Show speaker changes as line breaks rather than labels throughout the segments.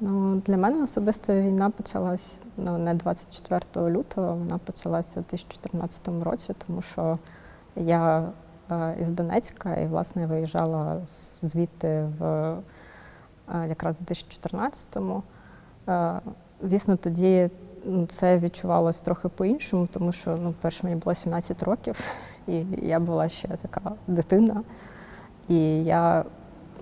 Ну, для мене особисто війна почалась ну, не 24 лютого, вона почалася у 2014 році, тому що я е, із Донецька і власне виїжджала звідти в е, якраз у 2014-му. Е, Звісно, тоді ну, це відчувалось трохи по-іншому, тому що ну, перше мені було 17 років, і я була ще така дитина. І я,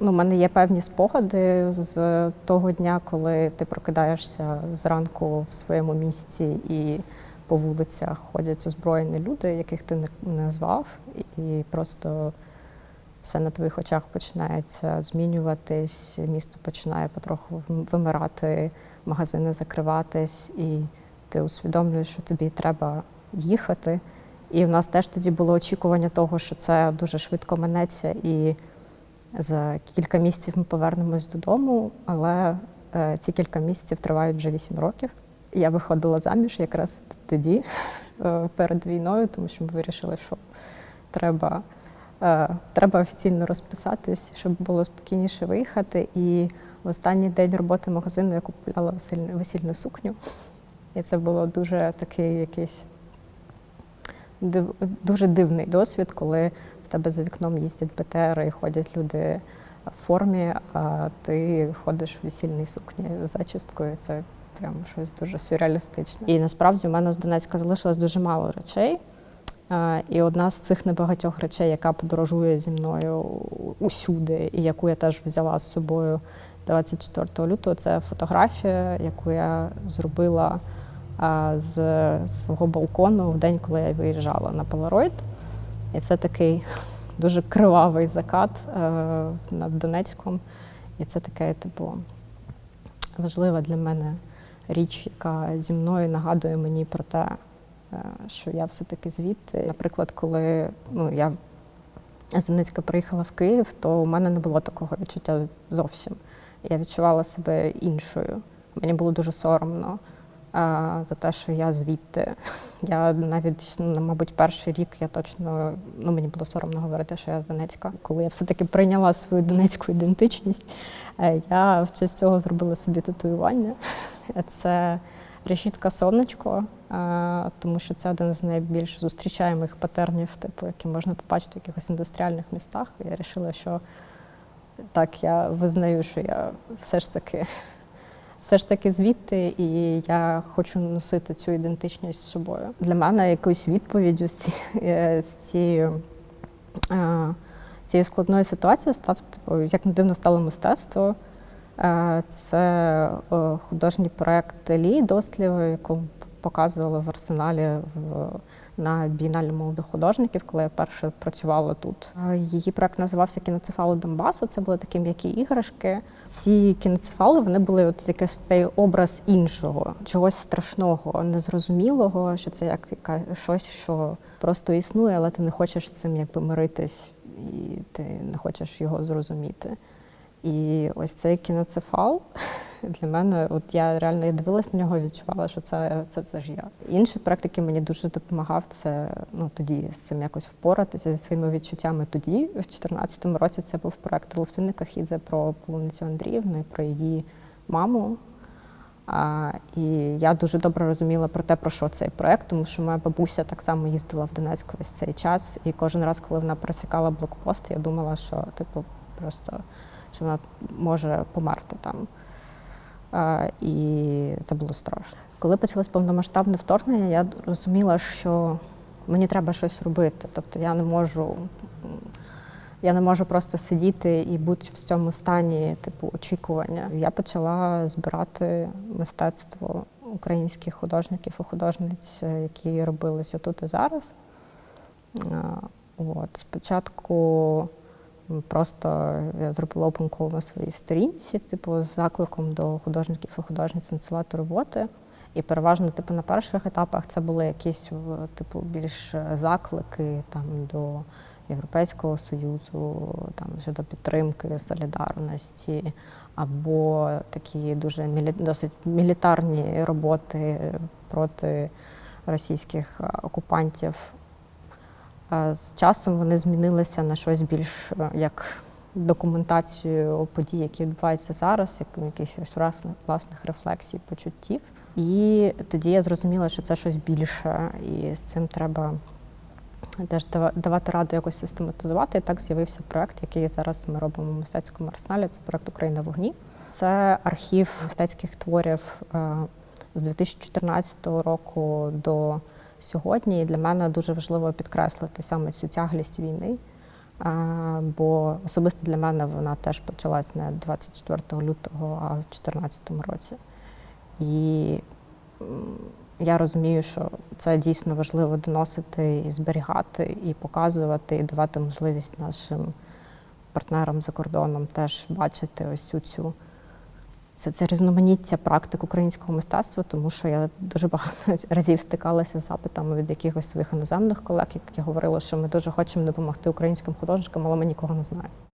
ну, в мене є певні спогади з того дня, коли ти прокидаєшся зранку в своєму місті і по вулицях ходять озброєні люди, яких ти не звав, і просто все на твоїх очах починається змінюватись, місто починає потроху вимирати, магазини закриватись, і ти усвідомлюєш, що тобі треба їхати. І в нас теж тоді було очікування того, що це дуже швидко минеться, і за кілька місяців ми повернемось додому, але е, ці кілька місяців тривають вже 8 років. Я виходила заміж якраз тоді, е, перед війною, тому що ми вирішили, що треба, е, треба офіційно розписатись, щоб було спокійніше виїхати. І в останній день роботи магазину я купувала весільну, сукню. І це було дуже такий якийсь дуже дивний досвід, коли тебе за вікном їздять БТРи і ходять люди в формі, а ти ходиш в весільній сукні з зачісткою. Це прям щось дуже сюрреалістичне. І насправді в мене з Донецька залишилось дуже мало речей. І одна з цих небагатьох речей, яка подорожує зі мною усюди, і яку я теж взяла з собою 24 лютого, це фотографія, яку я зробила з свого балкону в день, коли я виїжджала на Полароид. І це такий дуже кривавий закат е, над Донецьком. І це таке, типу, важлива для мене річ, яка зі мною нагадує мені про те, е, що я все-таки звідти. Наприклад, коли ну, я з Донецька приїхала в Київ, то у мене не було такого відчуття зовсім. Я відчувала себе іншою. Мені було дуже соромно за те, що я звідти. Я навіть, ну, мабуть, перший рік я точно ну мені було соромно говорити, що я з Донецька. Коли я все-таки прийняла свою донецьку ідентичність, е, я в честь цього зробила собі татуювання. Це решітка сонечко, е, тому що це один з найбільш зустрічаємих патернів, типу, які можна побачити в якихось індустріальних містах. Я вирішила, що так, я визнаю, що я все ж таки все ж таки звідти, і я хочу носити цю ідентичність з собою. Для мене якоюсь відповіддю е, з цією. е, з цією складною ситуацією став типу, як не дивно стало мистецтво. Е, Це художній проект Лі Дослів, яку показували в арсеналі в, на бієналі молодих художників, коли я перше працювала тут. Її проект називався Кіноцефали Донбасу. Це були такі м'які іграшки. Ці кіноцефали вони були от якийсь цей образ іншого, чогось страшного, незрозумілого, що це як яка щось, що просто існує, але ти не хочеш цим якби миритись, і ти не хочеш його зрозуміти. І ось цей кіноцефал для мене, от я реально я дивилась на нього і відчувала, що це, це, це ж я. Інший проект, який мені дуже допомагав, це ну тоді з цим якось впоратися зі своїми відчуттями. Тоді, в 2014 році, це був проект Левтини Кахідзе про полуницю Андріївну, про її маму. А, і я дуже добре розуміла про те, про що цей проект, тому що моя бабуся так само їздила в Донецьк весь цей час. І кожен раз, коли вона пересікала блокпост, я думала, що типу просто що вона може померти там. І це було страшно. Коли почалось повномасштабне вторгнення, я розуміла, що мені треба щось робити. Тобто я не можу, я не можу просто сидіти і бути в цьому стані, типу, очікування. Я почала збирати мистецтво українських художників і художниць, е, які робилися тут і зараз. От. Спочатку просто я зробила call на своїй сторінці, типу, з закликом до художників і художниць надсилати роботи. І переважно, типу, на перших етапах це були якісь типу, більш е, заклики там, до Європейського Союзу, там, щодо підтримки, солідарності, або такі дуже мілі... досить мілітарні роботи проти російських е, окупантів. З часом вони змінилися на щось більш е, як документацію подій, які відбуваються зараз, як якихось власних, власних рефлексій, почуттів. І тоді я зрозуміла, що це щось більше, і з цим треба теж давати раду якось систематизувати. І так з'явився проект, який зараз ми робимо в мистецькому арсеналі. Це проект Україна вогні. Це архів мистецьких творів е, з 2014 року до сьогодні. І для мене дуже важливо підкреслити саме цю тяглість війни. Бо особисто для мене вона теж почалась не 24 лютого, а в 2014 році. І я розумію, що це дійсно важливо доносити і зберігати, і показувати, і давати можливість нашим партнерам за кордоном теж бачити ось цю цю це, це різноманіття практик українського мистецтва, тому що я дуже багато разів стикалася з запитами від якихось своїх іноземних колег, які говорили, що ми дуже хочемо допомогти українським художникам, але ми нікого не знаємо.